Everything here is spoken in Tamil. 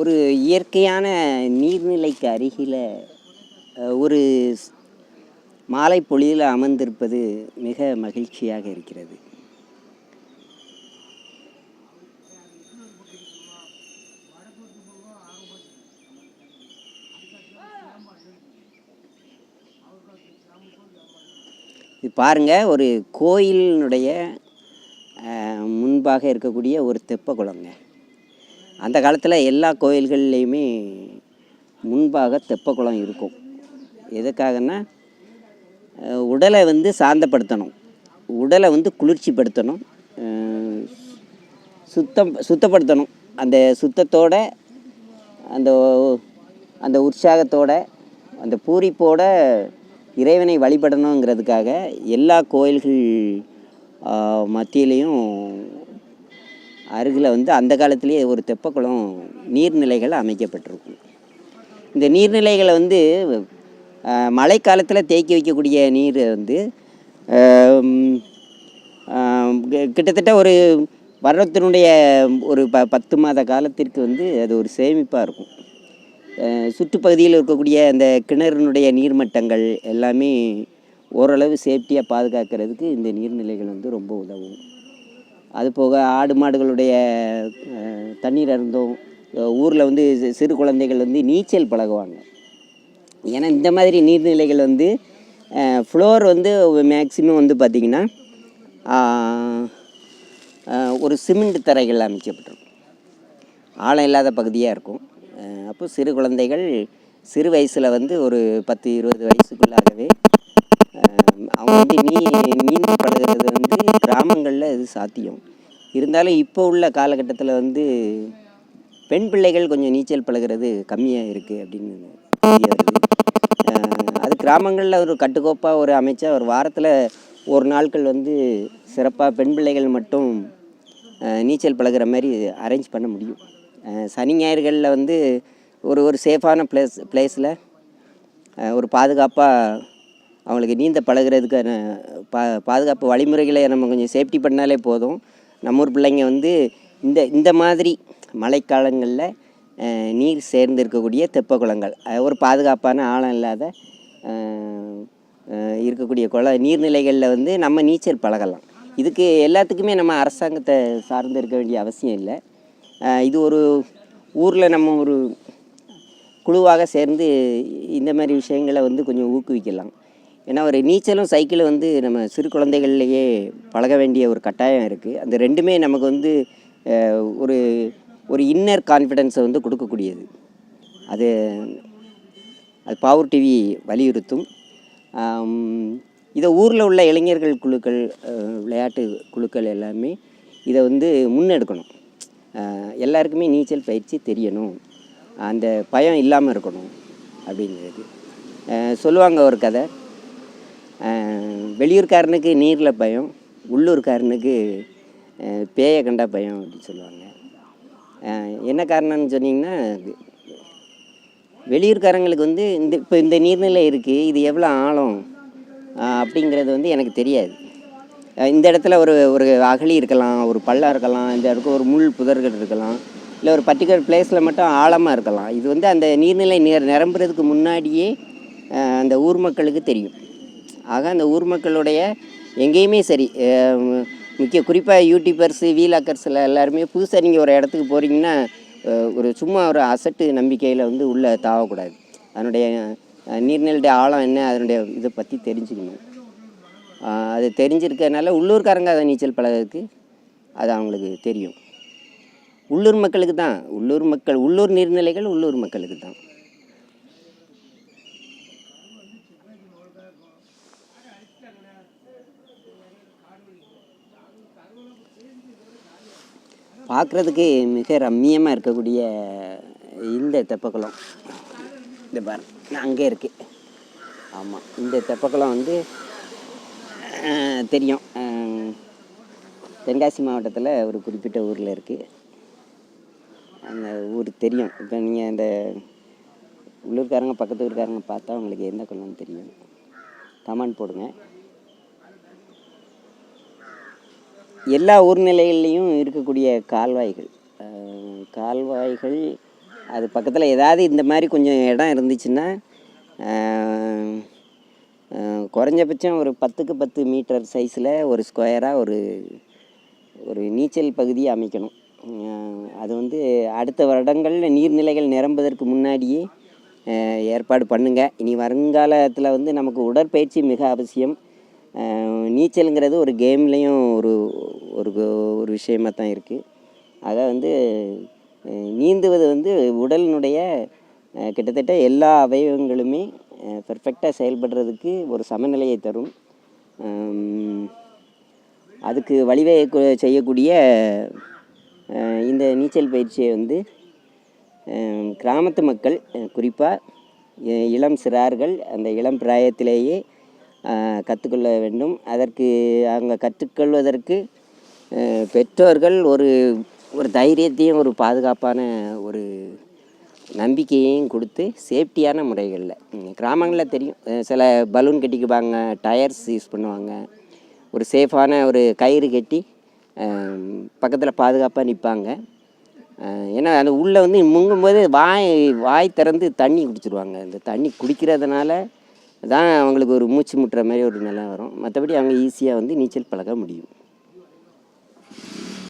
ஒரு இயற்கையான நீர்நிலைக்கு அருகில் ஒரு மாலை பொழியில் அமர்ந்திருப்பது மிக மகிழ்ச்சியாக இருக்கிறது. இது பாருங்கள் ஒரு கோயிலினுடைய முன்பாக இருக்கக்கூடிய ஒரு தெப்ப குளங்க. அந்த காலத்தில் எல்லா கோயில்கள்லேயுமே முன்பாக தெப்ப குளம் இருக்கும். எதுக்காகன்னா உடலை வந்து சாந்தப்படுத்தணும். உடலை வந்து குளிர்ச்சிப்படுத்தணும். சுத்தம் சுத்தப்படுத்தணும். அந்த சுத்தத்தோட அந்த அந்த உற்சாகத்தோட அந்த பூரிப்போட இறைவனை வழிபடணுங்கிறதுக்காக எல்லா கோயில்கள் மத்தியிலையும் அருகில் வந்து அந்த காலத்திலேயே ஒரு தெப்பக்குளம் நீர்நிலைகள் அமைக்கப்பட்டிருக்கும். இந்த நீர்நிலைகளை வந்து மழைக்காலத்தில் தேக்கி வைக்கக்கூடிய நீர் வந்து கிட்டத்தட்ட ஒரு வருடத்தினுடைய ஒரு ப பத்து மாத காலத்திற்கு வந்து அது ஒரு சேமிப்பாக இருக்கும். சுற்றுப்பகுதியில் இருக்கக்கூடிய அந்த கிணறுனுடைய நீர்மட்டங்கள் எல்லாமே ஓரளவு சேஃப்டியாக பாதுகாக்கிறதுக்கு இந்த நீர்நிலைகள் வந்து ரொம்ப உதவும். அது போக ஆடு மாடுகளுடைய தண்ணீர் அருந்தும் ஊரில் வந்து சிறு குழந்தைகள் வந்து நீச்சல் பழகுவாங்க. ஏன்னா இந்த மாதிரி நீர்நிலைகள் வந்து ஃப்ளோர் வந்து மேக்சிமம் வந்து பார்த்திங்கன்னா ஒரு சிமெண்ட் தரைகள் அமைக்கப்பட்டிருக்கும். ஆழம் இல்லாத பகுதியாக இருக்கும். அப்போ சிறு குழந்தைகள் சிறு வயசில் வந்து ஒரு பத்து இருபது வயசுக்குள்ளாகவே அவங்க வந்து நீ மீன் கிராமங்களில் சாத்தியம். இருந்தாலும் இப்போ உள்ள காலகட்டத்தில் வந்து பெண் பிள்ளைகள் கொஞ்சம் நீச்சல் பழகுறது கம்மியாக இருக்குது அப்படின்னு அது கிராமங்களில் ஒரு கட்டுக்கோப்பாக ஒரு அமைச்சா ஒரு வாரத்தில் ஒரு நாட்கள் வந்து சிறப்பாக பெண் பிள்ளைகள் மட்டும் நீச்சல் பழகுற மாதிரி அரேஞ்ச் பண்ண முடியும். சனி ஞாயிறுகளில் வந்து ஒரு ஒரு சேஃபான ப்ளேஸ் ப்ளேஸில் ஒரு பாதுகாப்பாக அவங்களுக்கு நீந்த பழகுறதுக்கான பா பாதுகாப்பு வழிமுறைகளை நம்ம கொஞ்சம் சேஃப்டி பண்ணாலே போதும். நம்ம ஊர் பிள்ளைங்க வந்து இந்த இந்த மாதிரி மழைக்காலங்களில் நீர் சேர்ந்து இருக்கக்கூடிய தெப்ப குளங்கள் ஒரு பாதுகாப்பான ஆழம் இல்லாத இருக்கக்கூடிய குள நீர்நிலைகளில் வந்து நம்ம நீச்சல் பழகலாம். இதுக்கு எல்லாத்துக்குமே நம்ம அரசாங்கத்தை சார்ந்து இருக்க வேண்டிய அவசியம் இல்லை. இது ஒரு ஊரில் நம்ம ஒரு குழுவாக சேர்ந்து இந்த மாதிரி விஷயங்களை வந்து கொஞ்சம் ஊக்குவிக்கலாம். ஏன்னா ஒரு நீச்சலும் சைக்கிளும் வந்து நம்ம சிறு குழந்தைகள்லேயே பழக வேண்டிய ஒரு கட்டாயம் இருக்குது அந்த ரெண்டுமே நமக்கு வந்து ஒரு ஒரு இன்னர் கான்ஃபிடென்ஸை வந்து கொடுக்கக்கூடியது. அது அது பவர் டிவி வலியுறுத்தும். இதை ஊரில் உள்ள இளைஞர்கள் குழுக்கள் விளையாட்டு குழுக்கள் எல்லாமே இதை வந்து முன்னெடுக்கணும். எல்லாருக்குமே நீச்சல் பயிற்சி தெரியணும். அந்த பயம் இல்லாமல் இருக்கணும். அப்படிங்கிறது. சொல்லுவாங்க ஒரு கதை. வெளியூர்காரனுக்கு நீரில் பயம் உள்ளூர்காரனுக்கு பேயை கண்டா பயம் அப்படின்னு சொல்லுவாங்க. என்ன காரணம்னு சொன்னீங்கன்னா வெளியூர்காரங்களுக்கு வந்து இந்த இப்போ இந்த நீர்நிலை இருக்குது இது எவ்வளோ ஆழம் அப்படிங்கிறது வந்து எனக்கு தெரியாது. இந்த இடத்துல ஒரு ஒரு அகழி இருக்கலாம் ஒரு பள்ளம் இருக்கலாம் இந்த இடத்துக்கு ஒரு முள் புதர்கள் இருக்கலாம் இல்லை ஒரு பர்டிகுலர் பிளேஸில் மட்டும் ஆழமாக இருக்கலாம். இது வந்து அந்த நீர்நிலை நிர நிரம்புறதுக்கு முன்னாடியே அந்த ஊர் மக்களுக்கு தெரியும். ஆக அந்த ஊர் மக்களுடைய எங்கேயுமே சரி முக்கிய குறிப்பாக யூடியூபர்ஸு வீலாக்கர்ஸில் எல்லாருமே புதுசாக நீங்கள் ஒரு இடத்துக்கு போகிறீங்கன்னா ஒரு சும்மா ஒரு அசட்டு நம்பிக்கையில் வந்து உள்ளே தாவக்கூடாது. அதனுடைய நீர்நிலையுடைய ஆழம் என்ன அதனுடைய இதை பற்றி தெரிஞ்சுக்கணும். அது தெரிஞ்சிருக்கனால உள்ளூர்காரங்க அதை நீச்சல் பழகிறதுக்கு அது அவங்களுக்கு தெரியும். உள்ளூர் மக்களுக்கு தான் உள்ளூர் மக்கள் உள்ளூர் நீர்நிலைகள் உள்ளூர் மக்களுக்கு தான். பார்க்குறதுக்கு மிக ரம்மியமாக இருக்கக்கூடிய இந்த தெப்பக்குளம். இந்த பார் அங்கே இருக்கு. ஆமாம் இந்த தெப்பக்குளம் வந்து தெரியும். தென்காசி மாவட்டத்தில் ஒரு குறிப்பிட்ட ஊரில் இருக்குது அந்த ஊர் தெரியும். இப்போ நீங்கள் இந்த உள்ளூர்காரங்க பக்கத்து ஊர்க்காரங்க பார்த்தா உங்களுக்கு எந்த குளம்னு தெரியும். கமெண்ட் போடுங்க. எல்லா ஊர்நிலைகள்லேயும் இருக்கக்கூடிய கால்வாய்கள். கால்வாய்கள் அது பக்கத்தில் ஏதாவது இந்த மாதிரி கொஞ்சம் இடம் இருந்துச்சுன்னா குறைஞ்சபட்சம் ஒரு பத்துக்கு பத்து மீட்டர் சைஸில் ஒரு ஸ்கொயராக ஒரு ஒரு நீச்சல் பகுதியை அமைக்கணும். அது வந்து அடுத்த வருடங்களில் நீர்நிலைகள் நிரம்புவதற்கு முன்னாடியே ஏற்பாடு பண்ணுங்கள் இனி வருங்காலத்தில் வந்து நமக்கு உடற்பயிற்சி மிக அவசியம். நீச்சலுங்கிறது ஒரு கேம்லேயும் ஒரு ஒரு ஒரு விஷயமா தான் இருக்குது ஆக வந்து நீந்துவது வந்து உடலினுடைய கிட்டத்தட்ட எல்லா அவயவங்களுமே பர்ஃபெக்டாக செயல்படுறதுக்கு ஒரு சமநிலையை தரும். அதுக்கு வழிவகை செய்யக்கூடிய இந்த நீச்சல் பயிற்சியை வந்து கிராமத்து மக்கள் குறிப்பாக இளம் சிறார்கள் அந்த இளம் பிராயத்திலேயே கற்றுக்கொள்ள வேண்டும். அதற்கு அங்கே கற்றுக்கொள்வதற்கு பெற்றோர்கள் ஒரு ஒரு தைரியத்தையும் ஒரு பாதுகாப்பான ஒரு நம்பிக்கையையும் கொடுத்து சேஃப்டியான முறைகளில். கிராமங்களில் தெரியும். சில பலூன் கட்டிக்குவாங்க டயர்ஸ் யூஸ் பண்ணுவாங்க. ஒரு சேஃபான ஒரு கயிறு கட்டி பக்கத்தில் பாதுகாப்பாக நிற்பாங்க ஏன்னா அந்த உள்ளே வந்து முங்கும்போது வாய் வாய் திறந்து தண்ணி குடிச்சிருவாங்க. இந்த தண்ணி குடிக்கிறதுனால தான் அவங்களுக்கு ஒரு மூச்சு முட்டுற மாதிரி ஒரு நிலை வரும். மற்றபடி அவங்க ஈஸியாக வந்து நீச்சல் பழக முடியும்.